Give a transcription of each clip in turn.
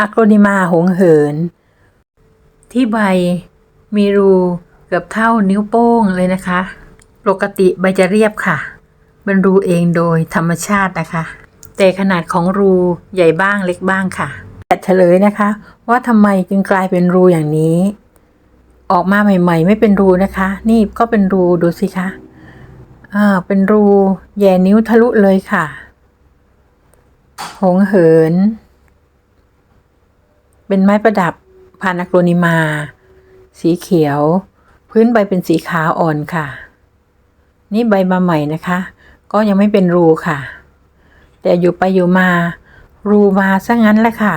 อะโกรนิมาหงเหิน ที่ใบมีรูเกือบเท่านิ้วโป้งเลยนะคะ ปกติใบจะเรียบค่ะเป็นรูเองโดยธรรมชาตินะคะ แต่ขนาดของรูใหญ่บ้างเล็กบ้างค่ะแต่เฉลยนะคะ ว่าทำไมจึงกลายเป็นรูอย่างนี้ ออกมาใหม่ ๆ ไม่เป็นรูนะคะ นี่ก็เป็นรูดูสิคะอ่าเป็นรูแย่นิ้วทะลุเลยค่ะ หงเหิน เป็นไม้ประดับพานาโกรนิมา สีเขียว พื้นใบเป็นสีขาวอ่อนค่ะ นี่ใบมาใหม่นะคะ ก็ยังไม่เป็นรูค่ะ แต่อยู่ไปอยู่มา รูมาซะงั้นแหละค่ะ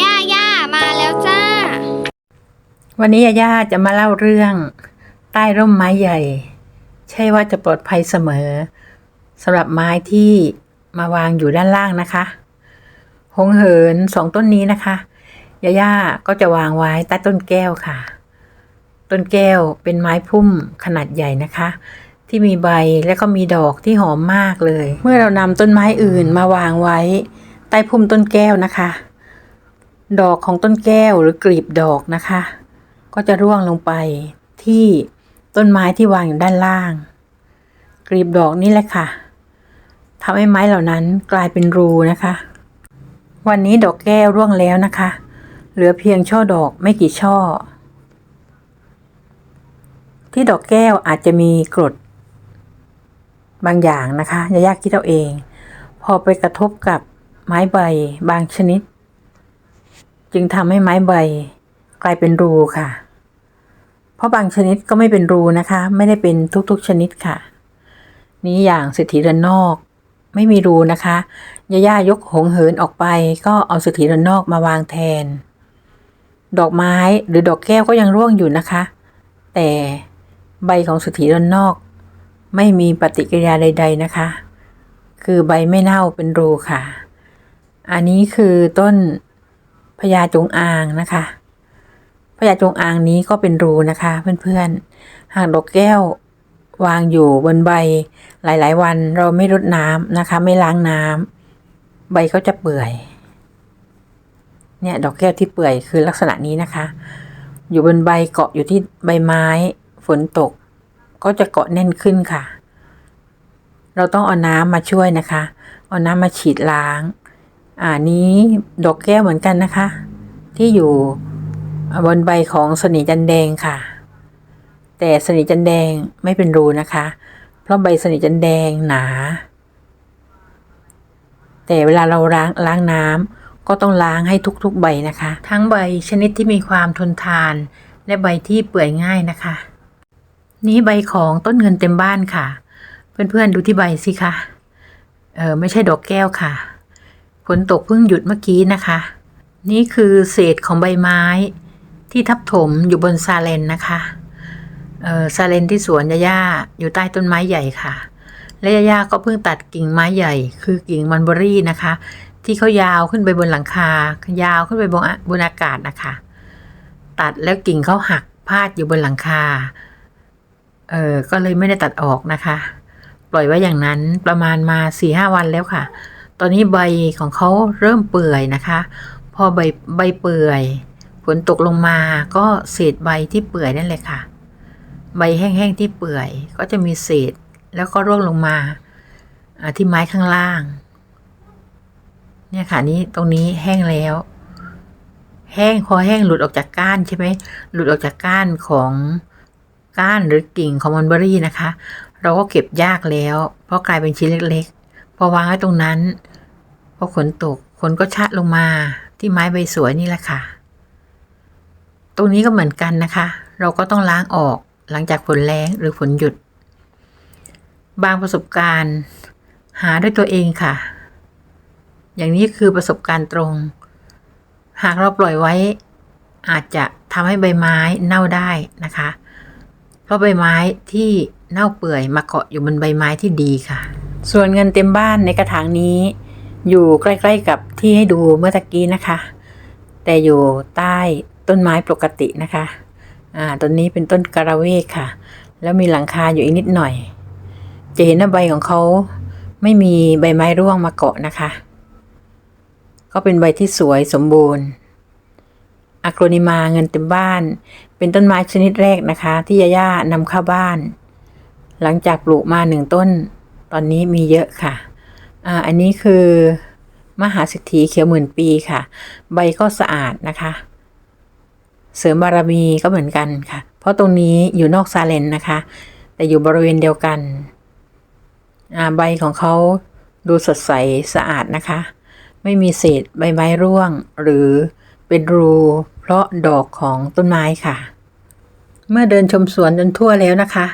ย่าย่ามาแล้วจ้า วันนี้ยาย่าจะมาเล่าเรื่อง ใต้ร่มไม้ใหญ่ ใช่ว่าจะปลอดภัยเสมอสำหรับไม้ที่ มาวางอยู่ด้านล่างนะคะ หงเหินสองต้นนี้นะคะยาย่าก็จะวางไว้ใต้ต้นแก้วค่ะ ต้นแก้วเป็นไม้พุ่มขนาดใหญ่นะคะ ที่มีใบและก็มีดอกที่หอมมากเลย เมื่อเรานำต้นไม้อื่นมาวางไว้ ใต้พุ่มต้นแก้วนะคะ ดอกของต้นแก้วหรือกลีบดอกนะคะ ก็จะร่วงลงไปที่ต้นไม้ที่วางอยู่ด้านล่าง กลีบดอกนี่แหละค่ะ ทำให้ไม้เหล่านั้นกลายเป็นรูนะคะ วันนี้ดอกแก้วร่วงแล้วนะคะ เหลือเพียงช่อดอกไม่กี่ช่อ ที่ดอกแก้วอาจจะมีกรด บางอย่างนะคะยายาคิดเอาเอง พอไปกระทบกับไม้ใบบางชนิด จึงทำให้ไม้ใบกลายเป็นรูค่ะ เพราะบางชนิดก็ไม่เป็นรูนะคะ ไม่ได้เป็นทุกๆชนิดค่ะ นี้อย่างเศรษฐีเรือนนอก ไม่มีรูนะคะย่าย่ายกหงเหินออกไป ก็เอาเศรษฐีเรือนนอกมาวางแทน ดอกไม้หรือดอกแก้วก็ยังร่วงอยู่นะคะ แต่ใบของเศรษฐีเรือนนอก ไม่มีปฏิกิริยาใด ๆนะคะ คือใบไม่เน่าเป็นรูค่ะ อันนี้คือต้นพญาจงอางนะคะพญาจงอางนี้ก็เป็นรูนะคะ เพื่อนๆ หากดอกแก้ว วางอยู่บนใบหลาย ๆ วันเราไม่รดน้ำนะคะ ไม่ล้างน้ำใบเขาจะเปื่อย เนี่ยดอกแก้วที่เปื่อยคือลักษณะนี้นะคะ อยู่บนใบเกาะอยู่ที่ใบไม้ ฝนตก ก็จะเกาะแน่นขึ้นค่ะ เราต้องเอาน้ำมาช่วยนะคะ เอาน้ำมาฉีดล้าง อ่านี้ดอกแก้วเหมือนกันนะคะ ที่อยู่บนใบของสนิจันแดงค่ะ แต่สนิจันแดงไม่เป็นรูนะคะ เพราะใบสนิจันแดงหนา แต่เวลาเราล้างล้างน้ำก็ต้องล้างให้ทุกๆใบนะคะ ทั้งใบชนิดที่มีความทนทาน และใบที่เปื่อยง่ายนะคะ นี้ใบของต้นเงินเต็มบ้านค่ะ เพื่อนๆดูที่ใบสิคะเออไม่ใช่ดอกแก้วค่ะฝนตกเพิ่งหยุดเมื่อกี้นะคะ นี่คือเศษของใบไม้ที่ทับถมอยู่บนซาเลนนะคะ ออซาเลนที่สวนยาย่าอยู่ใต้ต้นไม้ใหญ่ค่ะ และยาย่าก็เพิ่งตัดกิ่งไม้ใหญ่ คือกิ่งมันเบอรี่นะคะ ที่เขายาวขึ้นไปบนหลังคา ยาวขึ้นไปบนอะบนอากาศนะคะ ตัดแล้วกิ่งเขาหักพาดอยู่บนหลังคา เออก็เลยไม่ได้ตัดออกนะคะ ปล่อยไว้อย่างนั้นประมาณมาสี่ห้าวันแล้วค่ะ ตอนนี้ใบของเขาเริ่มเปื่อยนะคะ พอใบใบเปื่อยฝนตกลงมาก็เศษใบที่เปื่อยนั่นเลยค่ะ ใบแห้งๆที่เปื่อย ก็จะมีเศษ แล้วก็ร่วงลงมาที่ไม้ข้างล่าง เนี่ยค่ะนี้ตรงนี้แห้งแล้ว แห้งพอแห้งหลุดออกจากก้านใช่ไหมหลุดออกจากก้านของก้านหรือกิ่งของมันเบอรี่นะคะ เราก็เก็บยากแล้ว เพราะกลายเป็นชิ้นเล็กๆ พอวางไว้ตรงนั้นพอฝนตกฝนก็ชะลงมาที่ไม้ใบสวยนี่แหละค่ะ ตรงนี้ก็เหมือนกันนะคะ เราก็ต้องล้างออก หลังจากฝนแรงหรือฝนหยุด บางประสบการณ์ หาด้วยตัวเองค่ะ อย่างนี้คือประสบการณ์ตรง หากเราปล่อยไว้ อาจจะทำให้ใบไม้เน่าได้นะคะ เพราะใบไม้ที่เน่าเปื่อยมาเกาะอยู่บนใบไม้ที่ดีค่ะ ส่วนเงินเต็มบ้านในกระถางนี้ อยู่ใกล้ๆกับที่ให้ดูเมื่อตะกี้นะคะ แต่อยู่ใต้ต้นไม้ปกตินะคะ อ่าต้นนี้เป็นต้นกระเวกค่ะ แล้วมีหลังคาอยู่อีกนิดหน่อย จะเห็นว่าใบของเขาไม่มีใบไม้ร่วงมาเกาะนะคะ ก็เป็นใบที่สวยสมบูรณ์อะโกรนิมาเงินเต็มบ้าน เป็นต้นไม้ชนิดแรกนะคะ ที่ยาย่านำเข้าบ้าน หลังจากปลูกมาหนึ่งต้น ตอนนี้มีเยอะค่ะอ่าอันนี้คือมหาสิทธิเขียวหมื่นปีค่ะ ใบก็สะอาดนะคะ เสริมบารมีก็เหมือนกันค่ะ เพราะตรงนี้อยู่นอกซาเลนนะคะ แต่อยู่บริเวณเดียวกันใบของเขาดูสดใสสะอาดนะคะ ไม่มีเศษใบไม้ร่วง หรือเป็นรูเพราะดอกของต้นไม้ค่ะ เมื่อเดินชมสวนจนทั่วแล้วนะคะ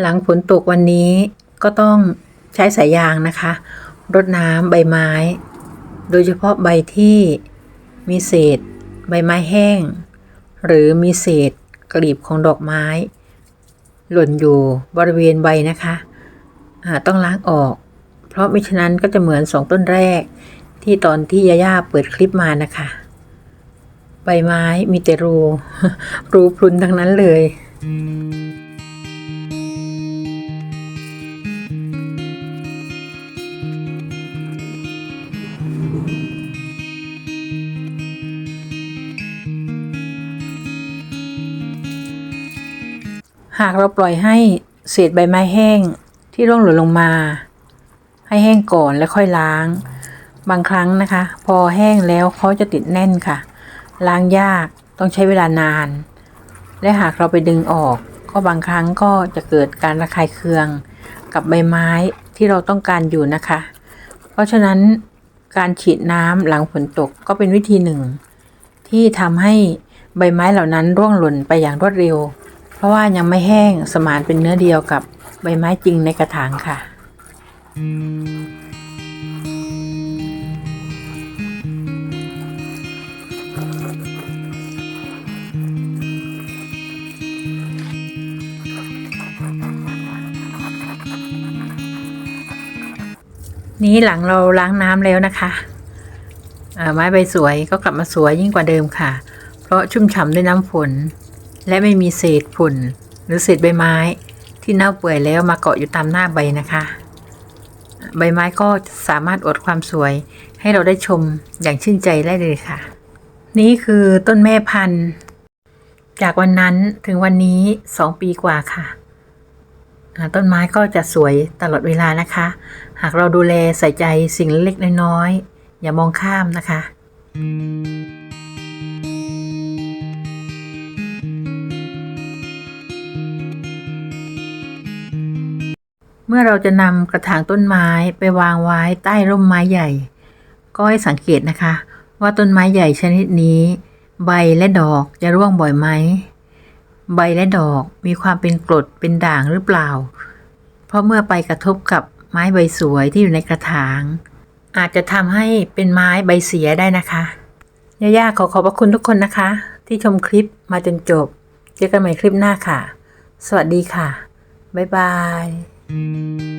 หลังฝนตกวันนี้ก็ต้องใช้สายยางนะคะ รดน้ำใบไม้ โดยเฉพาะใบที่มีเศษ ใบไม้แห้ง หรือมีเศษกลีบของดอกไม้ หล่นอยู่บริเวณใบนะคะต้องล้างออก เพราะมิฉะนั้นก็จะเหมือนสองต้นแรก ที่ตอนที่ยาย่าเปิดคลิปมานะคะ ใบไม้มีแต่รู รูพรุนทั้งนั้นเลย หากเราปล่อยให้เศษใบไม้แห้งที่ร่วงหล่นลงมา ให้แห้งก่อนแล้วค่อยล้าง บางครั้งนะคะ พอแห้งแล้วเขาจะติดแน่นค่ะ ล้างยากต้องใช้เวลานาน และหากเราไปดึงออก ก็บางครั้งก็จะเกิดการระคายเคืองกับใบไม้ที่เราต้องการอยู่นะคะ เพราะฉะนั้นการฉีดน้ำหลังฝนตกก็เป็นวิธีหนึ่ง ที่ทำให้ใบไม้เหล่านั้นร่วงหล่นไปอย่างรวดเร็ว ราะว่ายังไม่แห้งสมานเป็นเนื้อเดียวกับใบไม้จริงในกระถางค่ะ นี้หลังเราล้างน้ำแล้วนะคะไม้ใบสวยก็กลับมาสวยยิ่งกว่าเดิมค่ะ เพราะชุ่มฉ่ำด้วยน้ำฝน และไม่มีเศษฝุ่น หรือเศษใบไม้ที่เน่าเปื่อยแล้วมาเกาะอยู่ตามหน้าใบนะคะ ใบไม้ก็สามารถอดความสวย ให้เราได้ชมอย่างชื่นใจได้เลยค่ะ นี่คือต้นแม่พันธุ์ จากวันนั้นถึงวันนี้สองปีกว่าค่ะ ต้นไม้ก็จะสวยตลอดเวลานะคะ หากเราดูแลใส่ใจสิ่งเล็กๆน้อยๆอย่ามองข้ามนะคะเมื่อเราจะนำกระถางต้นไม้ไปวางไว้ใต้ร่มไม้ใหญ่ ก็ให้สังเกตนะคะ ว่าต้นไม้ใหญ่ชนิดนี้ ใบและดอกจะร่วงบ่อยไหม ใบและดอกมีความเป็นกรดเป็นด่างหรือเปล่า เพราะเมื่อไปกระทบกับไม้ใบสวยที่อยู่ในกระถาง อาจจะทำให้เป็นไม้ใบเสียได้นะคะย่าๆขอขอบพระคุณทุกคนนะคะ ที่ชมคลิปมาจนจบ เจอกันใหม่คลิปหน้าค่ะ สวัสดีค่ะ บ๊ายบาย Música